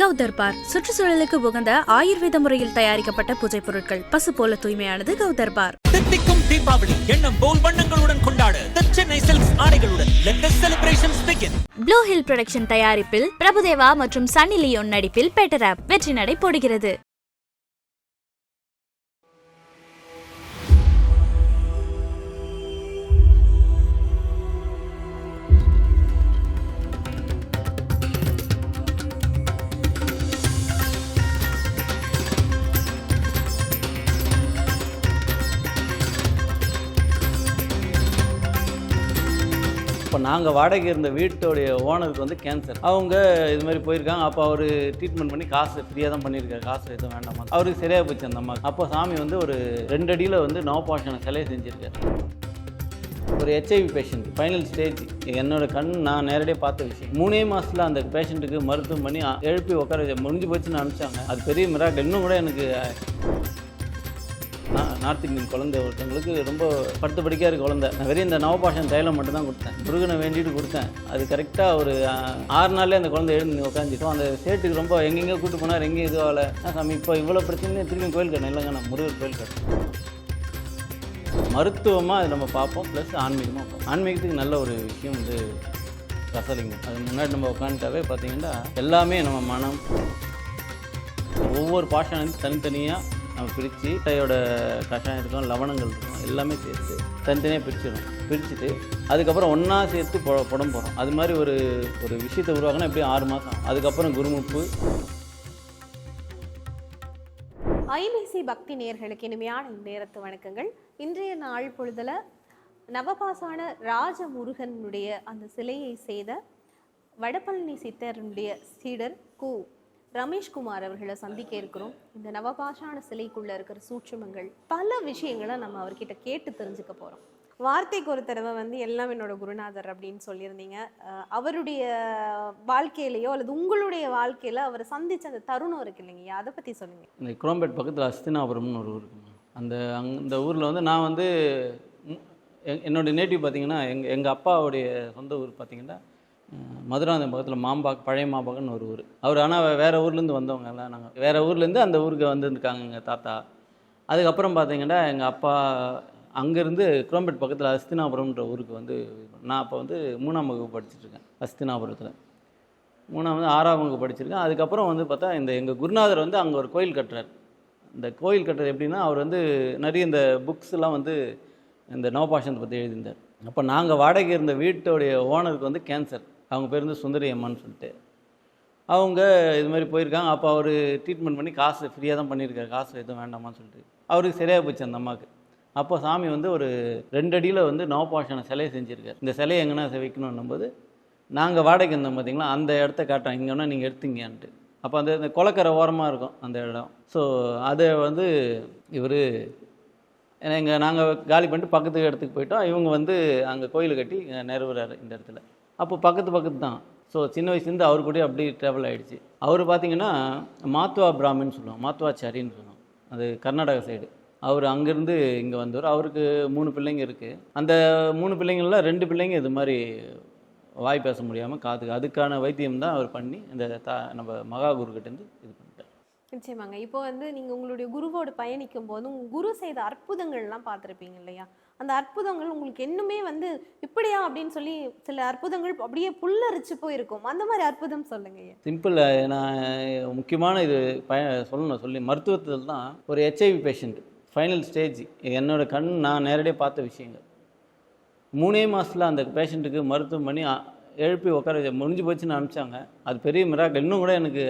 கௌதர்பார் சுற்றுச்சூழலுக்கு உகந்த ஆயுர்வேத முறையில் தயாரிக்கப்பட்ட பூஜை பொருட்கள். பசு போல தூய்மையானது கௌதர்பார் தித்திக்கும் தீபாவளி எண்ணம் போல் வண்ணங்களுடன் கொண்டாட. சென்னை சில்க்ஸ் ஆடைகளுடன் ப்ளூ ஹில் புரொடக்ஷன் தயாரிப்பில் பிரபுதேவா மற்றும் சன்னி லியோன் நடிப்பில் பெட்டர் ஆப் வெற்றி நடை போடுகிறது. நாங்கள் வாடகை இருந்த வீட்டோடைய ஓனருக்கு வந்து கேன்சர் அவங்க இது மாதிரி போயிருக்காங்க. அப்போ அவர் ட்ரீட்மெண்ட் பண்ணி காசு ஃப்ரீயாக தான் பண்ணியிருக்காரு. காசு எதுவும் வேண்டாமா? அவருக்கு சரியாக போச்சு அந்த அம்மா அப்போ சாமி வந்து ஒரு ரெண்டு அடியில் வந்து நவபாஷண சிலையை செஞ்சுருக்காரு. ஒரு ஹெச்ஐவி பேஷண்ட் ஃபைனல் ஸ்டேஜ் என்னோட கண் நான் நேரடியாக பார்த்த விஷயம். மூணே மாதத்தில் அந்த பேஷண்ட்டுக்கு மருத்துவம் பண்ணி எழுப்பி உட்கார முடிஞ்சு போச்சுன்னு அனுப்பிச்சாங்க அது பெரிய மிராக்கள் இன்னும் கூட எனக்கு நார்த் இந்தியன் குழந்தை ஒருத்தவங்களுக்கு ரொம்ப படுத்து படிக்காத குழந்தை. நான் வெறும் இந்த நவபாஷன் தைலம் மட்டும் தான் கொடுத்தேன். முருகனை வேண்டிட்டு கொடுத்தேன். அது கரெக்டாக ஒரு ஆறு நாள்லேயே அந்த குழந்தை எழுந்து உட்காந்துட்டோம் அந்த சேட்டுக்கு ரொம்ப எங்கெங்கே கூட்டு போனார் எங்கேயும் இதுவும் ஆகலை. சாமி இப்போ இவ்வளோ பிரச்சனையும் திரும்பி கோயில் கட்டணும். இல்லைங்க நான் முருகர் கோயில் கட்டணும். மருத்துவமாக அது நம்ம பார்ப்போம். ப்ளஸ் ஆன்மீகமாக ஆன்மீகத்துக்கு நல்ல ஒரு விஷயம் வந்து ரசலிங்கம். அது முன்னாடி நம்ம உட்காந்துட்டாவே பார்த்தீங்கன்னா எல்லாமே நம்ம மனம் ஒவ்வொரு பாஷானையும் தனித்தனியாக நம்ம பிரித்து தையோட கஷாயம் இருக்கும் லவணங்கள் இருக்கும் எல்லாமே சேர்த்து தனித்தனியாக பிரிச்சிடும் பிரிச்சுட்டு அதுக்கப்புறம் ஒன்றா சேர்த்து பொ புடம் போகிறோம் அது மாதிரி ஒரு ஒரு விஷயத்தை உருவாக்கினா எப்படியும் ஆறு மாதம் அதுக்கப்புறம் குருமுப்பு. ஐபிசி பக்தி நேயர்களுக்கு இனிமையான நேரத்து வணக்கங்கள். இன்றைய நாள் பொழுதில் நவபாசான ராஜமுருகனுடைய அந்த சிலையை செய்த வடபழனி சித்தருடைய சீடர் கு ரமேஷ்குமார் அவர்களை சந்திக்க இருக்கிறோம். இந்த நவபாஷான சிலைக்குள்ள இருக்கிற சூட்சுமங்கள் பல விஷயங்களை நம்ம அவர்கிட்ட கேட்டு தெரிஞ்சுக்க போறோம். வார்த்தைக்கு ஒரு தடவை வந்து எல்லாம் என்னோட குருநாதர் அப்படின்னு சொல்லியிருந்தீங்க. அவருடைய வாழ்க்கையிலையோ அல்லது உங்களுடைய வாழ்க்கையில அவர் சந்திச்ச அந்த தருணம் இருக்கு இல்லைங்கய்யா அதை பத்தி சொல்லுங்க. இந்த குரோம்பேட் பக்கத்தில் அஸ்தினாபுரம்னு ஒரு ஊர் அந்த அங் இந்த ஊரில் வந்து நான் வந்து ம், எ- நேட்டிவ் பார்த்தீங்கன்னா எங்கள் எங்கள் அப்பாவுடைய சொந்த ஊர் பார்த்தீங்கன்னா மதுராந்தகம் பக்கத்தில் மாம்பாக் பழைய மாம்பாக்கன்னு ஒரு ஊர். அவர் ஆனால் வேறு ஊர்லேருந்து வந்தவங்க எல்லாம் நாங்கள் வேறு ஊர்லேருந்து அந்த ஊருக்கு வந்துருக்காங்க எங்கள் தாத்தா. அதுக்கப்புறம் பார்த்தீங்கன்னா எங்கள் அப்பா அங்கேருந்து குரோம்பேட் பக்கத்தில் அஸ்தினாபுரம்ன்ற ஊருக்கு வந்து நான் அப்போ வந்து மூணாம் வகுப்பு படிச்சுட்ருக்கேன் அஸ்தினாபுரத்தில். மூணாம் வந்து ஆறாம் வகுப்பு படிச்சிருக்கேன். அதுக்கப்புறம் வந்து பார்த்தா இந்த எங்கள் குருநாதர் வந்து அங்கே ஒரு கோயில் கட்டுறார். இந்த கோயில் கட்டுறது எப்படின்னா அவர் வந்து நிறைய இந்த புக்ஸ்லாம் வந்து இந்த நவபாஷனத்தை பற்றி எழுதியிருந்தார். அப்போ நாங்கள் வாடகை இருந்த வீட்டுடைய ஓனருக்கு வந்து கேன்சர் அவங்க பேர் வந்து சுந்தரி அம்மான்னு சொல்லிட்டு. அவங்க இது மாதிரி போயிருக்காங்க. அப்போ அவர் ட்ரீட்மெண்ட் பண்ணி காசு ஃப்ரீயாக தான் பண்ணியிருக்காரு. காசு எதுவும் வேண்டாமான்னு சொல்லிட்டு. அவருக்கு சரியாக போச்சு அந்த அம்மாவுக்கு. அப்போ சாமி வந்து ஒரு ரெண்டு அடியில் வந்து நவபாஷண சிலையை செஞ்சுருக்காரு. இந்த சிலையை எங்கன்னா வைக்கணுன்னும் போது நாங்கள் வாடகை இருந்தோம் பார்த்தீங்களா அந்த இடத்த காட்டுறோம். இங்கே வேணால் நீங்கள் எடுத்தீங்கன்ட்டு அப்போ அந்த இந்த குளக்கரை ஓரமாக இருக்கும் அந்த இடம். ஸோ அதை வந்து இவர் எங்கள் நாங்கள் காலி பண்ணிட்டு பக்கத்து இடத்துக்கு போயிட்டோம். இவங்க வந்து அங்கே கோயில் கட்டி நிறுவுறாரு இந்த இடத்துல. அப்போ பக்கத்து பக்கத்து தான். ஸோ சின்ன வயசுலேருந்து அவர் கூட அப்படியே ட்ராவல் ஆகிடுச்சு அவர் பார்த்தீங்கன்னா மாத்வா பிராமின்னு சொல்லுவோம் மாத்வாச்சாரின்னு சொல்லுவோம் அது கர்நாடகா சைடு அவர் அங்கேருந்து இங்கே வந்தவர். அவருக்கு மூணு பிள்ளைங்க இருக்குது அந்த மூணு பிள்ளைங்களில் ரெண்டு பிள்ளைங்க இது மாதிரி வாய் பேச முடியாமல் காத்துக்கு அதுக்கான வைத்தியம் தான் அவர் பண்ணி இந்த தா நம்ம மகா குருக்கிட்டேருந்து இது பண்ணி நிச்சயமாங்க. இப்போ வந்து நீங்கள் உங்களுடைய குருவோடு பயணிக்கும் போது உங்கள் குரு செய்த அற்புதங்கள்லாம் பார்த்துருப்பீங்க இல்லையா? அந்த அற்புதங்கள் உங்களுக்கு இன்னுமே வந்து இப்படியா அப்படின்னு சொல்லி சில அற்புதங்கள் அப்படியே புல்லரிச்சு போயிருக்கும். அந்த மாதிரி அற்புதம் சொல்லுங்க சிம்பிள் நான் முக்கியமான இது பய சொல்லணும். சொல்லி மருத்துவத்தில் தான் ஒரு ஹெச்ஐவி பேஷண்ட் ஃபைனல் ஸ்டேஜ் என்னோட கண் நான் நேரடியாக பார்த்த விஷயங்கள். மூணே மாதத்தில் அந்த பேஷண்ட்டுக்கு மருத்துவம் பண்ணி எழுப்பி உட்கார முடிஞ்சு போச்சுன்னு அனுப்பிச்சாங்க. அது பெரிய மிராக்கள் இன்னும் கூட எனக்கு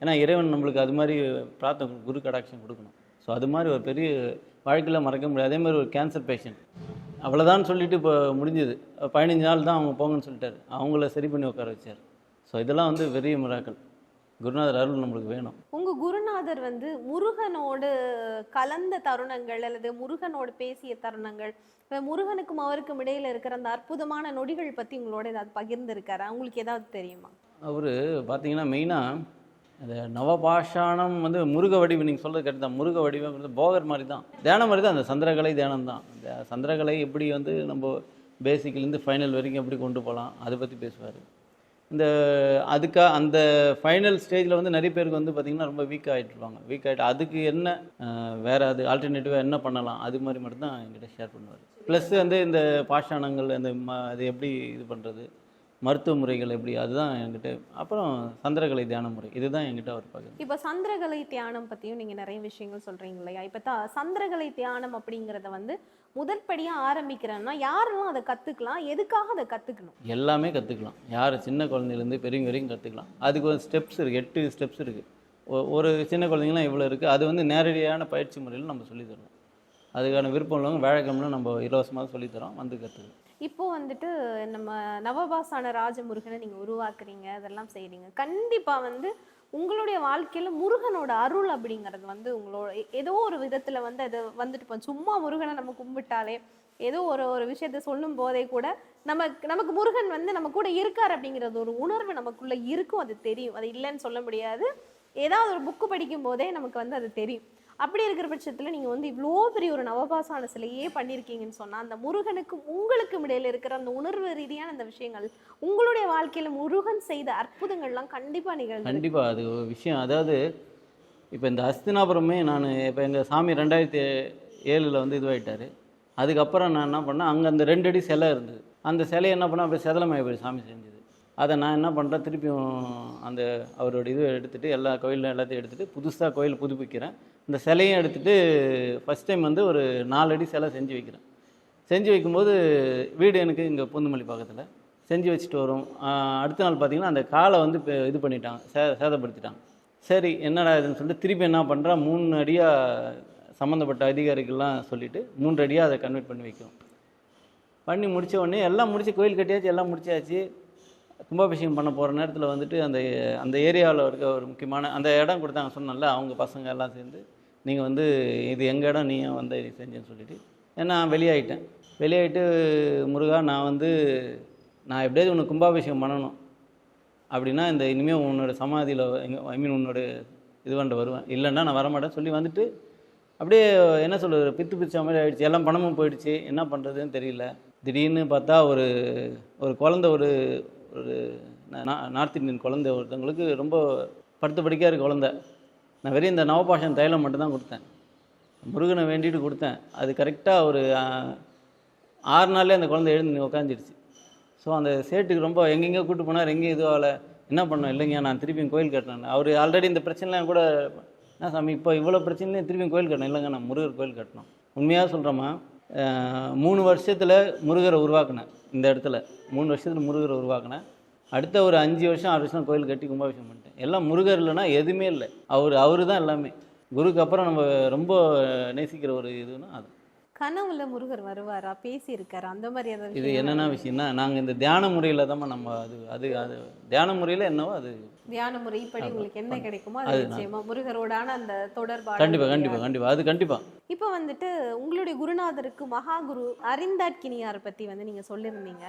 ஏன்னா இறைவன் நம்மளுக்கு அது மாதிரி பிரார்த்தனை குரு கடாட்சம் கொடுக்கணும். ஸோ அது மாதிரி ஒரு பெரிய வாழ்க்கையில் மறக்க முடியாது. அதே மாதிரி ஒரு கேன்சர் பேஷண்ட் அவ்வளோதான் சொல்லிட்டு இப்போ முடிஞ்சுது. பதினஞ்சு நாள் தான் அவங்க போங்கன்னு சொல்லிட்டாரு. அவங்கள சரி பண்ணி உட்கார வச்சார். ஸோ இதெல்லாம் வந்து பெரிய மிராக்கள் குருநாதர் அருள் நம்மளுக்கு வேணும். உங்க குருநாதர் வந்து முருகனோடு கலந்த தருணங்கள் அல்லது முருகனோடு பேசிய தருணங்கள் முருகனுக்கும் அவருக்கும் இடையில இருக்கிற அந்த அற்புதமான நொடிகள் பத்தி உங்களோட ஏதாவது பகிர்ந்திருக்காரா? உங்களுக்கு ஏதாவது தெரியுமா? அவர் பார்த்தீங்கன்னா மெயினாக அந்த நவபாஷாணம் வந்து முருக வடிவு நீங்கள் சொல்கிறது கரெக்ட் தான். முருக வடிவம் வந்து போகர் மாதிரி தான் தியானம் மாதிரி தான் அந்த சந்திரகலை தியானம் தான். அந்த சந்திரகலை எப்படி வந்து நம்ம பேசிக்லேருந்து ஃபைனல் வரைக்கும் எப்படி கொண்டு போகலாம் அதை பற்றி பேசுவார். இந்த அதுக்காக அந்த ஃபைனல் ஸ்டேஜில் வந்து நிறைய பேருக்கு வந்து பார்த்திங்கன்னா ரொம்ப வீக் ஆகிட்டுருவாங்க வீக் ஆகிட்டு அதுக்கு என்ன வேறு அது ஆல்டர்னேட்டிவாக என்ன பண்ணலாம் அது மாதிரி மட்டும்தான் என்கிட்ட ஷேர் பண்ணுவார். ப்ளஸ் வந்து இந்த பாஷாணங்கள் அந்த ம அது எப்படி இது பண்ணுறது மருத்துவ முறைகள் எப்படி அதுதான் என்கிட்ட அப்புறம் சந்திரகலை தியான முறை இதுதான் என்கிட்ட அவர் பார்க்குறது இப்போ சந்திரகலை தியானம் பத்தியும் நீங்க நிறைய விஷயங்கள் சொல்றீங்க இல்லையா? இப்போ தான் சந்திரகலை தியானம் அப்படிங்கறத வந்து முதற்படியா ஆரம்பிக்கிறேன்னா யாரெல்லாம் அதை கத்துக்கலாம்? எதுக்காக அதை கத்துக்கணும்? எல்லாமே கற்றுக்கலாம் யார் சின்ன குழந்தையிலேருந்து பெரியவங்க வரைக்கும் கற்றுக்கலாம் அதுக்கு ஒரு ஸ்டெப்ஸ் இருக்குது எட்டு ஸ்டெப்ஸ் இருக்குது ஒரு சின்ன குழந்தைங்களாம் இவ்வளோ இருக்குது அது வந்து நேரடியான பயிற்சி முறையில் நம்ம சொல்லித் தரோம் அதுக்கான விருப்பம் உள்ளவங்க வேலைக்கிழமை நம்ம இலவசமாக சொல்லித்தரோம் வந்து கற்றுக்கலாம் இப்போ வந்துட்டு நம்ம நவபாசான ராஜமுருகனை நீங்கள் உருவாக்குறீங்க அதெல்லாம் செய்கிறீங்க கண்டிப்பாக வந்து உங்களுடைய வாழ்க்கையில் முருகனோட அருள் அப்படிங்கிறது வந்து உங்களோட ஏதோ ஒரு விதத்தில் வந்து அது வந்துட்டு இப்போ சும்மா முருகனை நம்ம கும்பிட்டாலே ஏதோ ஒரு ஒரு விஷயத்த சொல்லும் போதே கூட நமக்கு நமக்கு முருகன் வந்து நம்ம கூட இருக்கார் அப்படிங்கிறது ஒரு உணர்வு நமக்குள்ளே இருக்கும். அது தெரியும். அது இல்லைன்னு சொல்ல முடியாது. ஏதாவது ஒரு புக்கு படிக்கும் போதே நமக்கு வந்து அது தெரியும். அப்படி இருக்கிற பட்சத்தில் நீங்கள் வந்து இவ்வளோ பெரிய ஒரு நவபாசான சிலையே பண்ணியிருக்கீங்கன்னு சொன்னால் அந்த முருகனுக்கும் உங்களுக்கும் இடையில இருக்கிற அந்த உணர்வு ரீதியான அந்த விஷயங்கள் உங்களுடைய வாழ்க்கையில் முருகன் செய்த அற்புதங்கள்லாம் கண்டிப்பாக நிகழ்ந்து கண்டிப்பாக அது ஒரு விஷயம். அதாவது இப்போ இந்த அஸ்தினாபுரமே நான் இப்போ எங்கள் சாமி ரெண்டாயிரத்தி ஏழில் வந்து இதுவாகிட்டார் அதுக்கப்புறம் நான் என்ன பண்ணேன் அங்கே அந்த ரெண்டு அடி சிலை இருந்தது. அந்த சிலையை என்ன பண்ணேன் அப்படியே செதலமாயி போய் சாமி செஞ்சது. அதை நான் என்ன பண்ணுறேன் திருப்பியும் அந்த அவரோட இது எடுத்துகிட்டு எல்லா கோயிலும் எல்லாத்தையும் எடுத்துகிட்டு புதுசாக கோயில் புதுப்பிக்கிறேன். இந்த சிலையும் எடுத்துகிட்டு ஃபஸ்ட் டைம் வந்து ஒரு நாலு அடி சிலை செஞ்சு வைக்கிறேன். செஞ்சு வைக்கும்போது வீடு எனக்கு இங்கே பூந்தமல்லி பக்கத்தில். செஞ்சு வச்சுட்டு வரும். அடுத்த நாள் பார்த்திங்கன்னா அந்த காலை வந்து இப்போ இது பண்ணிட்டாங்க சே சேதப்படுத்திட்டாங்க சரி என்னடா இதுன்னு சொல்லிட்டு திருப்பி என்ன பண்ணுறா மூணு அடியாக சம்மந்தப்பட்ட அதிகாரிகள்லாம் சொல்லிவிட்டு மூன்று அடியாக அதை கன்வெர்ட் பண்ணி வைக்கும் பண்ணி முடித்த உடனே எல்லாம் முடிச்சு கோயில் கட்டியாச்சு எல்லாம் முடிச்சாச்சு. கும்பாபிஷேகம் பண்ண போகிற நேரத்தில் வந்துட்டு அந்த அந்த ஏரியாவில் இருக்க ஒரு முக்கியமான அந்த இடம் கொடுத்தாங்க சொன்னேன்ல அவங்க பசங்க எல்லாம் சேர்ந்து. நீங்கள் வந்து இது எங்கள் இடம்? நீ ஏன் வந்து இது செஞ்சேன்னு சொல்லிட்டு. நான் வெளியாகிட்டேன் வெளியாகிட்டு முருகா நான் வந்து நான் எப்படியாவது உனக்கு கும்பாபிஷேகம் பண்ணணும். அப்படின்னா இந்த இனிமேல் உன்னோட சமாதியில் ஐ மீன் உன்னோட இது பண்ணிட்டு வருவேன். இல்லைன்னா நான் வரமாட்டேன். சொல்லி வந்துட்டு அப்படியே என்ன சொல்கிறது பித்து பிச்ச மாதிரி ஆகிடுச்சு எல்லாம் பணமும் போயிடுச்சு. என்ன பண்ணுறதுன்னு தெரியல. திடீர்னு பார்த்தா ஒரு ஒரு குழந்தை ஒரு ஒரு நார்த் இந்தியன் குழந்தை ஒருத்தவங்களுக்கு ரொம்ப படுத்த படிக்காத குழந்தை. நான் வெறும் இந்த நவபாஷன் தைலம் மட்டும்தான் கொடுத்தேன். முருகனை வேண்டிட்டு கொடுத்தேன். அது கரெக்டாக ஒரு ஆறு நாள்லேயே அந்த குழந்தை எழுந்து உட்காந்துருச்சு ஸோ அந்த சேட்டுக்கு ரொம்ப எங்கெங்கே கூட்டு போனார் எங்கேயும் இதுவாகல என்ன பண்ணோம் இல்லைங்க நான் திருப்பியும் கோயில் கட்டினேன் அவர் ஆல்ரெடி இந்த பிரச்சனைலாம் கூட என்ன சாமி இப்போ இவ்வளோ பிரச்சனையும் திருப்பியும் கோயில் கட்டணும். இல்லைங்க நான் முருகர் கோயில் கட்டணும். உண்மையாக சொல்கிறோமா மூணு வருஷத்தில் முருகரை உருவாக்கினேன். இந்த இடத்துல மூணு வருஷத்தில் முருகரை உருவாக்கினேன். அடுத்த ஒரு அஞ்சு வருஷம் ஆறு வருஷம் கோயில் கட்டி கும்பாபிஷேகம் பண்ணிட்டேன். எல்லாம் முருகர் இல்லைன்னா எதுவுமே இல்லை. அவர் அவர் தான் எல்லாமே. குருக்கு அப்புறம் நம்ம ரொம்ப நேசிக்கிற ஒரு இதுன்னா அது. கனவுல முருகர் வருவாரா? பேசி இருக்காரா அந்த மாதிரி இது என்னென்ன விஷயம்னா நாங்கள் இந்த தியான முறையில் தான் நம்ம அது அது அது தியான முறையில் என்னவோ அது. தியான முறைப்படி உங்களுக்கு என்ன கிடைக்குமோ அது. நிச்சயமா முருகரோடான அந்த தொடர்பான கண்டிப்பாக கண்டிப்பாக கண்டிப்பாக அது கண்டிப்பாக இப்போ வந்துட்டு உங்களுடைய குருநாதருக்கு மகாகுரு அரிந்தாட்கினியார் பத்தி வந்து நீங்க சொல்லியிருந்தீங்க.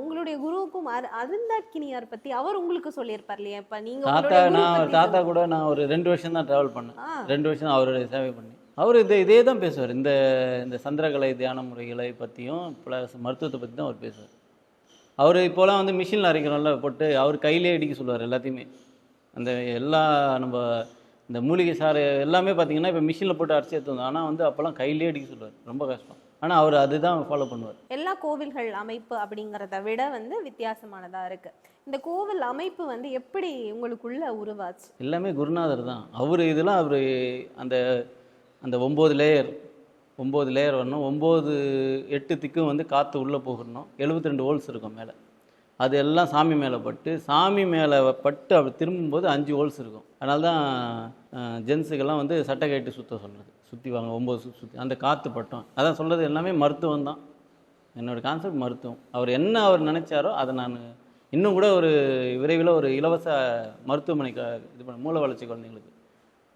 உங்களுடைய குருவுக்கும் அரு அருந்தாட்கினியார் பத்தி அவர் உங்களுக்கு சொல்லியிருப்பார் இல்லையா இப்ப நீங்க தாத்தா நான் தாத்தா கூட நான் ஒரு ரெண்டு வருஷம் தான் ட்ராவல் பண்ணேன். ரெண்டு வருஷம் அவருடைய சேவை பண்ணி. அவர் இதே இதே தான் பேசுவார். இந்த இந்த சந்திரகலை தியான முறைகளை பற்றியும் ப்ளஸ் மருத்துவத்தை பற்றி தான் அவர் பேசுவார். அவர் இப்போலாம் வந்து மிஷினில் அரைக்கிறோம்ல போட்டு அவர் கையிலே அடிக்க சொல்லுவார் எல்லாத்தையுமே. அந்த எல்லா நம்ம இந்த மூலிகை சாறு எல்லாமே பார்த்தீங்கன்னா இப்போ மிஷினில் போட்டு அரைச்சி எடுத்து வந்தோம். ஆனால் வந்து அப்போல்லாம் கையிலே அடிக்க சொல்லுவார். ரொம்ப கஷ்டம். ஆனால் அவர் அதுதான் ஃபாலோ பண்ணுவார். எல்லா கோவில்கள் அமைப்பு அப்படிங்கிறத விட வந்து வித்தியாசமானதா இருக்கு. இந்த கோவில் அமைப்பு வந்து எப்படி உங்களுக்குள்ள உருவாச்சு? எல்லாமே குருநாதர் தான். அவர் இதெல்லாம் அவர் அந்த அந்த ஒம்பது லேயர் ஒம்பது லேயர் வரணும். ஒம்பது எட்டு திக்கும் வந்து காற்று உள்ளே போகணும். 72 ரெண்டு ஹோல்ஸ் இருக்கும் மேலே. அது எல்லாம் சாமி மேலே பட்டு சாமி மேலே பட்டு அப்படி திரும்பும்போது அஞ்சு ஹோல்ஸ் இருக்கும். அதனால தான் ஜென்ஸுக்கெல்லாம் வந்து சட்டை கட்டி சுத்த சொல்கிறது சுற்றி வாங்க ஒம்பது சுற்றி சுற்றி அந்த காற்று பட்டம். அதான் சொல்கிறது எல்லாமே மருத்துவம் தான். என்னோட கான்செப்ட் மருத்துவம். அவர் என்ன அவர் நினைச்சாரோ அதை நான் இன்னும் கூட ஒரு விரைவில் ஒரு இலவச மருத்துவமனை க இது பண்ண மூல வளர்ச்சி குழந்தைங்களுக்கு.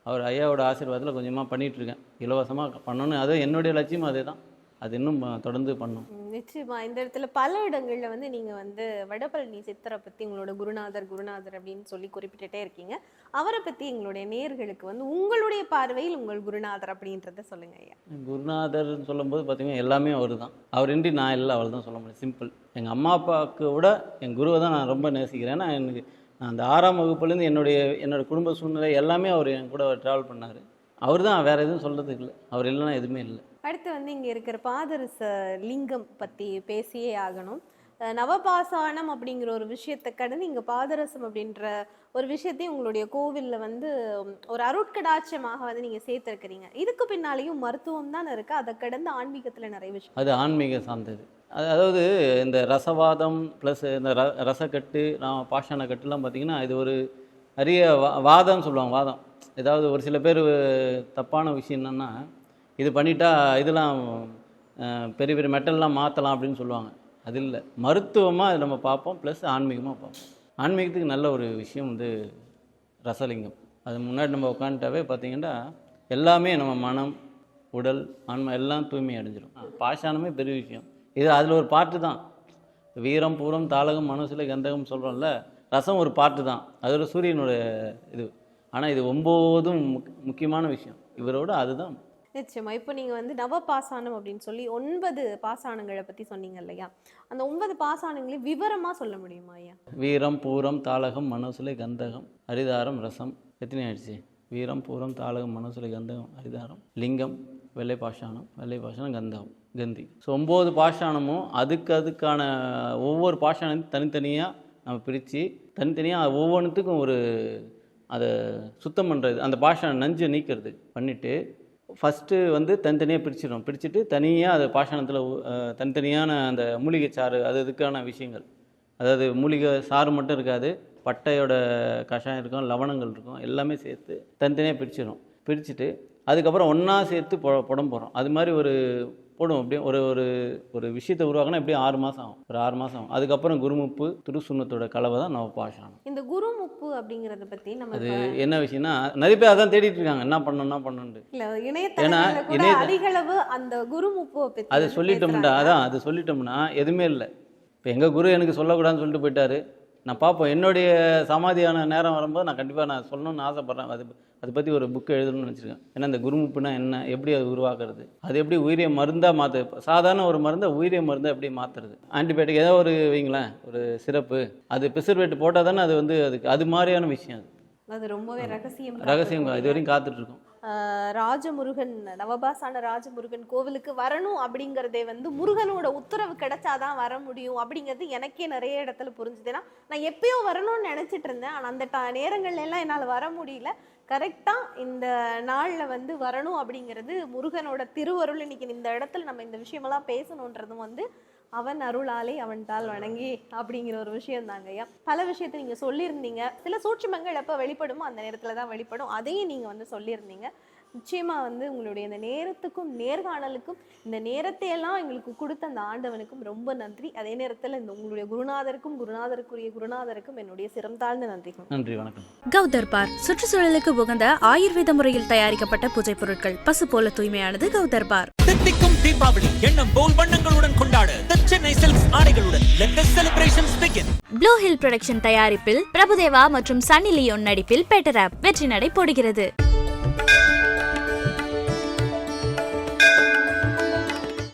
அவர் ஐயாவோட ஆசீர்வாதத்தில் கொஞ்சமாக பண்ணிகிட்ருக்கேன் இலவசமாக பண்ணணும் அது என்னுடைய லட்சியம் அதே தான் அது இன்னும் தொடர்ந்து பண்ணும். நிச்சயமா. இந்த இடத்துல பல இடங்கள்ல வந்து நீங்க வந்து வடபழனி சித்தரை பத்தி உங்களோட குருநாதர் குருநாதர் அப்படின்னு சொல்லி குறிப்பிட்டுட்டே இருக்கீங்க. அவரை பத்தி எங்களுடைய நேர்களுக்கு வந்து உங்களுடைய பார்வையில் உங்கள் குருநாதர் அப்படின்றத சொல்லுங்க ஐயா. குருநாதர்னு சொல்லும்போது பார்த்தீங்கன்னா எல்லாமே அவர் தான் அவர் இன்றி நான் இல்லை அவள் தான் சொல்ல முடியும். சிம்பிள் எங்கள் அம்மா அப்பாவுக்கு விட என் குருவை தான் நான் ரொம்ப நேசிக்கிறேன். நான் எனக்கு நான் அந்த ஆறாம் வகுப்புலேருந்து என்னுடைய என்னோட குடும்ப சூழ்நிலை எல்லாமே அவர் என் கூட ட்ராவல் பண்ணார். அவர் தான் வேறு எதுவும் சொல்கிறதுக்கு இல்லை. அவர் இல்லைன்னா எதுவுமே இல்லை. அடுத்து வந்து இங்கே இருக்கிற பாதரச லிங்கம் பற்றி பேசியே ஆகணும். நவபாசானம் அப்படிங்கிற ஒரு விஷயத்தை கடந்து இங்கே பாதரசம் அப்படின்ற ஒரு விஷயத்தையும் உங்களுடைய கோவிலில் வந்து ஒரு அருட்கடாட்சமாக வந்து நீங்கள் சேர்த்துருக்கிறீங்க. இதுக்கு பின்னாலேயும் மருத்துவம் தான் இருக்குது அதை கடந்து ஆன்மீகத்தில் நிறைய விஷயம். அது ஆன்மீக சார்ந்தது. அது அதாவது இந்த ரசவாதம் ப்ளஸ் இந்த ர ரசக்கட்டு நான் கட்டுலாம் பார்த்திங்கன்னா இது ஒரு அரிய வா வாதம்னு சொல்லுவாங்க வாதம். ஏதாவது ஒரு சில பேர் தப்பான விஷயம் என்னென்னா இது பண்ணிட்டா இதெல்லாம் பெரிய பெரிய மெட்டல்லாம் மாற்றலாம் அப்படின்னு சொல்லுவாங்க. அது இல்லை. மருத்துவமாக அது நம்ம பார்ப்போம் ப்ளஸ் ஆன்மீகமாக பார்ப்போம். ஆன்மீகத்துக்கு நல்ல ஒரு விஷயம் வந்து ரசலிங்கம். அது முன்னாடி நம்ம உட்காந்துட்டாவே பார்த்தீங்கன்னா எல்லாமே நம்ம மனம் உடல் ஆன்மா எல்லாம் தூய்மை அடைஞ்சிடும் பாஷாணமே பெரிய விஷயம். இது அதில் ஒரு பாட்டு தான். வீரம் பூரம் தாளகம் மனசில் கந்தகம் சொல்கிறோம்ல ரசம் ஒரு பாட்டு தான். அது ஒரு சூரியனோட இது. ஆனால் இது ஒம்போதும் முக் முக்கியமான விஷயம். இவரோட அதுதான். நிச்சயமா. இப்போ நீங்கள் வந்து நவ பாசானம் அப்படின்னு சொல்லி ஒன்பது பாசானங்களை பற்றி சொன்னீங்க இல்லையா? அந்த ஒன்பது பாசானங்களையும் விவரமாக சொல்ல முடியுமா ஐயா? வீரம் பூரம் தாளகம் மனசுலை கந்தகம் ஹரிதாரம் ரசம். எத்தனை ஆயிடுச்சு? வீரம் பூரம் தாளகம் மனசுலை கந்தகம் ஹரிதாரம் லிங்கம் வெள்ளை பாஷாணம் வெள்ளை பாஷானம் கந்தகம் கந்தி. ஸோ ஒம்பது பாஷானமும் அதுக்கு அதுக்கான ஒவ்வொரு பாஷானத்தையும் தனித்தனியாக நம்ம பிரித்து தனித்தனியாக ஒவ்வொன்றுத்துக்கும் ஒரு அதை சுத்தம் பண்ணுறது அந்த பாஷான நஞ்சை நீக்கிறது பண்ணிவிட்டு ஃபஸ்ட்டு வந்து தனித்தனியாக பிரிச்சிடும் பிரிச்சுட்டு தனியாக அது பாஷாணத்தில் தனித்தனியான அந்த மூலிகை சாறு அது இதுக்கான விஷயங்கள். அதாவது மூலிகை சாறு மட்டும் இருக்காது பட்டையோட கஷாயம் இருக்கும் லவணங்கள் இருக்கும் எல்லாமே சேர்த்து தனித்தனியாக பிரிச்சிடும் பிரிச்சுட்டு அதுக்கப்புறம் ஒன்றா சேர்த்து பொ புடம் போகிறோம் அது மாதிரி ஒரு போடுவோம் அப்படியே ஒரு ஒரு ஒரு விஷயத்தை உருவாக்கினா எப்படியும் ஆறு மாதம் ஆகும்? ஒரு ஆறு மாதம் ஆகும். அதுக்கப்புறம் குருமுப்பு திருசுண்ணத்தோட கலவை தான் நவ பாஷாணம் இந்த குருமுப்பு அப்படிங்கிறத பத்தி நம்ம அது என்ன விஷயம்னா நிறைய பேர் அதான் தேடிட்டு இருக்காங்க. என்ன பண்ணணும் என்ன பண்ணணுன்ட்டு இல்ல இணையதளங்கள்ல கூட இணையத- அதிக அளவு அந்த குருமுப்புவை பத்தி அது சொல்லிட்டோம்டா. அதான் அது சொல்லிட்டோம்னா எதுவுமே இல்லை. இப்போ எங்கள் குரு எனக்கு சொல்லக்கூடாதுன்னு சொல்லிட்டு போயிட்டாரு. நான் பார்ப்போம் என்னுடைய சமாதியான நேரம் வரும்போது நான் கண்டிப்பாக நான் சொல்லணும்னு ஆசைப்பட்றேன். அது அதை பற்றி ஒரு புக் எழுதணும்னு வச்சுருக்கேன் ஏன்னா இந்த குருமுப்புனா என்ன? எப்படி அது உருவாக்குறது? அது எப்படி உயிரிய மருந்தாக மாற்று சாதாரண ஒரு மருந்தை உயிரிய மருந்தை எப்படி மாற்றுறது ஆன்டிபயோட்டிக் ஏதோ ஒரு வைங்களேன் ஒரு சிறப்பு அது பிசர்வேட் போட்டால் தானே அது வந்து அதுக்கு அது மாதிரியான விஷயம் அது. அது ரொம்பவே ரகசியம் ரகசியம் இது வரைக்கும் காத்துட்ருக்கோம் ராஜமுருகன் நவபாசான ராஜமுருகன் கோவிலுக்கு வரணும் அப்படிங்கிறதே வந்து முருகனோட உத்தரவு கிடைச்சாதான் வர முடியும் அப்படிங்கிறது எனக்கே நிறைய இடத்துல புரிஞ்சுது. ஏன்னா நான் எப்பயோ வரணும்னு நினச்சிட்டு இருந்தேன். ஆனால் அந்த ட- நேரங்கள்ல எல்லாம் என்னால் வர முடியல. கரெக்டாக இந்த நாளில் வந்து வரணும் அப்படிங்கிறது முருகனோட திருவருள். இன்னைக்கு இந்த இடத்துல நம்ம இந்த விஷயமெல்லாம் பேசணுன்றதும் வந்து அவன் அருளாலே அவன் தாள் வணங்கி அப்படிங்கிற ஒரு விஷயம் தாங்க ஐயா. பல விஷயத்தை நீங்க சொல்லியிருந்தீங்க. சில சூட்சுமங்கள் எப்போ வெளிப்படுமோ அந்த நேரத்துல தான் வெளிப்படும். அதையும் நீங்க வந்து சொல்லியிருந்தீங்க. நிச்சயமா வந்து உங்களுடைய இந்த நேரத்துக்கும் நேர்காணலுக்கும் இந்த நேரத்தை எல்லாம் எங்களுக்கு கொடுத்த அந்த ஆண்டவனுக்கும் ரொம்ப நன்றி. அதே நேரத்துல இந்த உங்களுடைய குருநாதருக்கும் குருநாதருக்குரிய குருநாதருக்கும் என்னுடைய சிரம் தாழ்ந்த நன்றிகள் நன்றி வணக்கம். கௌதர்பார் சுற்றுச்சூழலுக்கு உகந்த ஆயுர்வேத முறையில் தயாரிக்கப்பட்ட பூஜை பொருட்கள். பசு போல தூய்மையானது கௌதர்பார் தித்திக்கும் தீபாவளி எண்ணம் போல் வண்ணங்களுடன் கொண்டாட. The சென்னை சில்க்ஸ் ஆடைகளுடன் let the Blue Hill production தயாரிப்பில் பிரபுதேவா மற்றும் சன்னி லியோன் நடிப்பில் பெட்டர் ஆப் வெற்றி நடை போடுகிறது.